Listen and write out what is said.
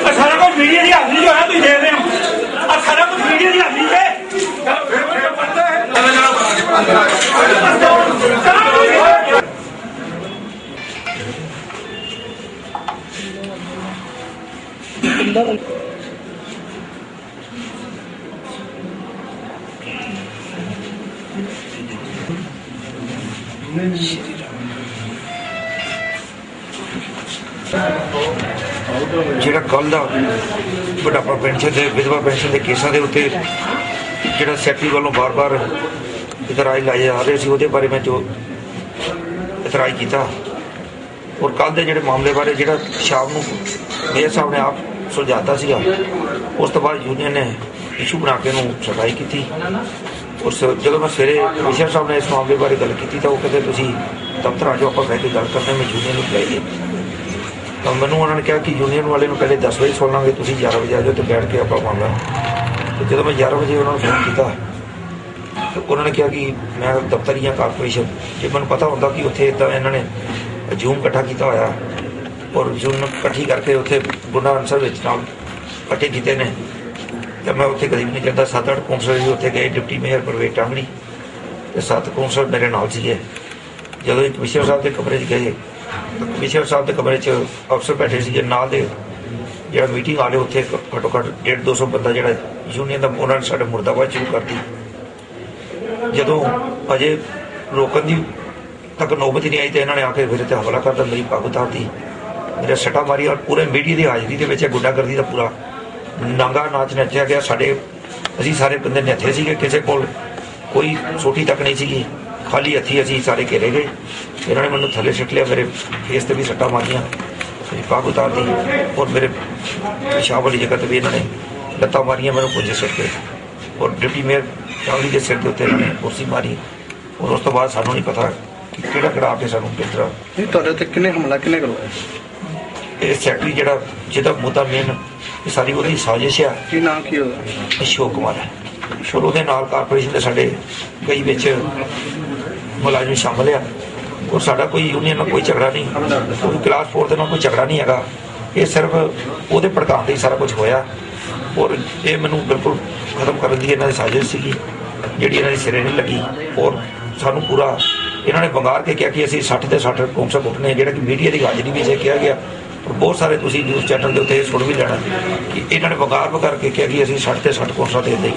ਆ ਸਾਰਾ ਮੀਡੀਆ ਦੀ ਹਾਜ਼ਰੀ ਜੋ ਤੁਸੀਂ ਦੇਖ ਹੋ ਸਾਰਾ ਕੁਝ ਮੀਡੀਆ ਦੀ ਹਾਜ਼ਰੀ ਹੈ Thank you. ਜਿਹੜਾ ਕੱਲ ਦਾ ਬੁਢਾਪਾ ਪੈਨਸ਼ਨ ਦੇ ਵਿਧਵਾ ਪੈਨਸ਼ਨ ਦੇ ਕੇਸਾਂ ਦੇ ਉੱਤੇ ਜਿਹੜਾ ਸੈਪੀ ਵੱਲੋਂ ਬਾਰ-ਬਾਰ ਇਤਰਾਜ਼ ਲਾਏ ਜਾ ਰਹੇ ਸੀ ਉਹਦੇ ਬਾਰੇ ਮੈਂ ਜੋ ਇਤਰਾਜ਼ ਕੀਤਾ। ਔਰ ਕੱਲ ਦੇ ਜਿਹੜੇ ਮਾਮਲੇ ਬਾਰੇ ਜਿਹੜਾ ਸ਼ਾਮ ਨੂੰ ਮੇਅਰ ਸਾਹਿਬ ਨੇ ਆਪ ਸੁਲਝਾਤਾ ਸੀਗਾ ਉਸ ਤੋਂ ਬਾਅਦ ਯੂਨੀਅਨ ਨੇ ਇਸ਼ੂ ਬਣਾ ਕੇ ਉਹਨੂੰ ਸਫ਼ਾਈ ਕੀਤੀ। ਉਸ ਜਦੋਂ ਮੈਂ ਸਵੇਰੇ ਕਮਿਸ਼ਨਰ ਸਾਹਿਬ ਨੇ ਇਸ ਮਾਮਲੇ ਬਾਰੇ ਗੱਲ ਕੀਤੀ ਤਾਂ ਉਹ ਕਹਿੰਦੇ ਤੁਸੀਂ ਦਫ਼ਤਰ ਆ ਜਾਓ ਆਪਾਂ ਬਹਿ ਕੇ ਗੱਲ ਕਰਦੇ ਹਾਂ, ਮੈਂ ਯੂਨੀਅਨ ਨੂੰ ਬੁਲਾਈਏ। ਤਾਂ ਮੈਨੂੰ ਉਹਨਾਂ ਨੇ ਕਿਹਾ ਕਿ ਯੂਨੀਅਨ ਵਾਲੇ ਨੂੰ ਪਹਿਲੇ 10 ਵਜੇ ਸੁਣਾਂਗੇ ਤੁਸੀਂ 11 ਵਜੇ ਆ ਜਾਓ ਤੇ ਬੈਠ ਕੇ ਆਪਾਂ ਮਾਮਲਾ ਤੇ ਜਦੋਂ ਮੈਂ 11 ਵਜੇ ਉਹਨਾਂ ਨੂੰ ਫੋਨ ਕੀਤਾ, ਤੇ ਉਹਨਾਂ ਨੇ ਕਿਹਾ ਕਿ ਮੈਂ ਦਫ਼ਤਰ ਹੀ ਹਾਂ ਕਾਰਪੋਰੇਸ਼ਨ ਜੇ ਮੈਨੂੰ ਪਤਾ ਹੁੰਦਾ ਕਿ ਉੱਥੇ ਇਦਾਂ ਇਹਨਾਂ ਨੇ ਜੂਮ ਇਕੱਠਾ ਕੀਤਾ ਹੋਇਆ, ਔਰ ਜੂਮ ਇਕੱਠੀ ਕਰਕੇ ਉੱਥੇ ਗੁੰਡਾ ਅਨਸਰ ਵਿੱਚ ਨਾਲ ਇਕੱਠੇ ਕੀਤੇ ਨੇ, ਤੇ ਮੈਂ ਉੱਥੇ ਕਦੀ ਵੀ ਨਹੀਂ ਜਾਂਦਾ। ਸੱਤ ਅੱਠ ਕੌਂਸਲਰ ਵੀ ਉੱਥੇ ਗਏ, ਡਿਪਟੀ ਮੇਅਰ ਪ੍ਰਵੇਟ ਟਾਂਗੜੀ ਤੇ ਸੱਤ ਕੌਂਸਲਰ ਮੇਰੇ ਨਾਲ ਸੀਗੇ। ਜਦੋਂ ਇਹ ਕਮਿਸ਼ਨਰ ਸਾਹਿਬ ਦੇ ਕਮਰੇ 'ਚ ਗਏ ਤਾਂ ਸਾਹਿਬ ਦੇ ਕਮਰੇ 'ਚ ਅਫਸਰ ਬੈਠੇ ਸੀਗੇ, ਨਾਲ ਦੇ ਜਿਹੜਾ ਮੀਟਿੰਗ ਵਾਲੇ ਉੱਥੇ ਘੱਟੋ ਘੱਟ 1.5 200 ਬੰਦਾ ਜਿਹੜਾ ਯੂਨੀਅਨ ਦਾ, ਉਹਨਾਂ ਨੇ ਸਾਡੇ ਮੁਰਦਾਬਾਦ ਸ਼ੁਰੂ ਕਰਤੀ। ਜਦੋਂ ਅਜੇ ਰੋਕਣ ਦੀ ਤੱਕ ਨੌਬਤ ਨਹੀਂ ਆਈ ਤੇ ਇਹਨਾਂ ਨੇ ਆ ਕੇ ਮੇਰੇ ਤੇ ਹਮਲਾ ਕਰਤਾ ਮੇਰੀ ਪੱਗ ਉਤਾਰਤੀ। ਮੇਰੇ ਸੱਟਾ ਮਾਰੀ ਔਰ ਪੂਰੇ ਮੀਡੀਆ ਦੀ ਹਾਜ਼ਰੀ ਦੇ ਵਿੱਚ ਇਹ ਗੁੰਡਾਗਰਦੀ ਦਾ ਪੂਰਾ ਨੰਗਾ ਨਾਚ ਨੱਚਿਆ ਗਿਆ। ਸਾਡੇ, ਅਸੀਂ ਸਾਰੇ ਬੰਦੇ ਨੱਥੇ ਸੀਗੇ, ਕਿਸੇ ਕੋਲ ਕੋਈ ਛੋਟੀ ਤੱਕ ਨਹੀਂ ਸੀਗੀ। ਖਾਲੀ ਹੱਥੀ ਅਸੀਂ ਸਾਰੇ ਘੇਰੇ ਗਏ। ਇਹਨਾਂ ਨੇ ਮੈਨੂੰ ਥੱਲੇ ਸਿੱਟ ਲਿਆ ਮੇਰੇ ਫੇਸ ਤੇ ਵੀ ਸੱਟਾਂ ਮਾਰੀਆਂ ਮੇਰੀ ਪੱਗ ਉਤਾਰਤੀ ਔਰ ਮੇਰੇ ਪਿਸ਼ਾਬ ਵਾਲੀ ਜਗ੍ਹਾ ਤੇ ਵੀ ਇਹਨਾਂ ਨੇ ਲੱਤਾਂ ਮਾਰੀਆਂ ਮੈਨੂੰ ਪੁੱਜੇ ਸਿਰ ਤੇ ਔਰ ਡਿਪਟੀ ਮੇਅਰ ਚਾਵਲੀ ਦੇ ਸਿਰ ਦੇ ਉੱਤੇ ਇਹਨਾਂ ਨੇ ਕੁਰਸੀ ਮਾਰੀ ਔਰ ਉਸ ਤੋਂ ਬਾਅਦ ਸਾਨੂੰ ਨਹੀਂ ਪਤਾ ਕਿ ਕਿਹੜਾ ਕਿਹੜਾ ਕੇ ਸਾਨੂੰ ਕਿਸ ਤਰ੍ਹਾਂ ਨਹੀਂ ਤੁਹਾਡੇ ਤੇ ਕਿੰਨੇ ਹਮਲਾ ਕਿੰਨੇ ਕਰਵਾਇਆ ਇਹ ਸੈਕਟਰੀ ਜਿਹੜਾ ਜਿਹਦਾ ਮੁੱਦਾ ਮੇਨ ਇਹ ਸਾਰੀ ਉਹਦੀ ਸਾਜ਼ਿਸ਼ ਆ ਕੀ ਨਾਮ ਕੀ ਉਹਦਾ ਅਸ਼ੋਕ ਕੁਮਾਰ ਹੈ ਔਰ ਉਹਦੇ ਨਾਲ ਕਾਰਪੋਰੇਸ਼ਨ ਦੇ ਸਾਡੇ ਕਈ ਵਿੱਚ ਮੁਲਾਜ਼ਮ ਸ਼ਾਮਲ ਆ ਔਰ ਸਾਡਾ ਕੋਈ ਯੂਨੀਅਨ ਨਾਲ ਕੋਈ ਝਗੜਾ ਨਹੀਂ। ਕੋਈ ਕਲਾਸ 4 ਦੇ ਨਾਲ ਕੋਈ ਝਗੜਾ ਨਹੀਂ ਹੈਗਾ। ਇਹ ਸਿਰਫ ਉਹਦੇ ਭੜਕਾਉਣ ਤੇ ਹੀ ਸਾਰਾ ਕੁਝ ਹੋਇਆ। ਔਰ ਇਹ ਮੈਨੂੰ ਬਿਲਕੁਲ ਖਤਮ ਕਰਨ ਦੀ ਇਹਨਾਂ ਦੀ ਸਾਜ਼ਿਸ਼ ਸੀਗੀ, ਜਿਹੜੀ ਇਹਨਾਂ ਦੇ ਸਿਰੇ ਨਹੀਂ ਲੱਗੀ। ਔਰ ਸਾਨੂੰ ਪੂਰਾ ਇਹਨਾਂ ਨੇ ਬੰਗਾਰ ਕੇ ਕਿਹਾ ਕਿ ਅਸੀਂ 60 ਤੇ 60 ਕੌਂਸਲ ਉੱਠਨੇ ਜਿਹੜਾ ਕਿ ਮੀਡੀਆ ਦੀ ਹਾਜ਼ਰੀ ਵਿੱਚ ਇਹ ਕਿਹਾ ਗਿਆ। ਔਰ ਬਹੁਤ ਸਾਰੇ ਤੁਸੀਂ ਨਿਊਜ਼ ਚੈਨਲ ਦੇ ਉੱਤੇ ਸੁਣ ਵੀ ਲੈਣਾ ਕਿ ਇਹਨਾਂ ਨੇ ਬੰਗਾਰ ਵਗਾਰ ਕੇ ਕਿਹਾ ਕਿ ਅਸੀਂ 60 ਤੇ 60 ਕੌਂਸਲਾਂ ਤੇ ਇਦਾਂ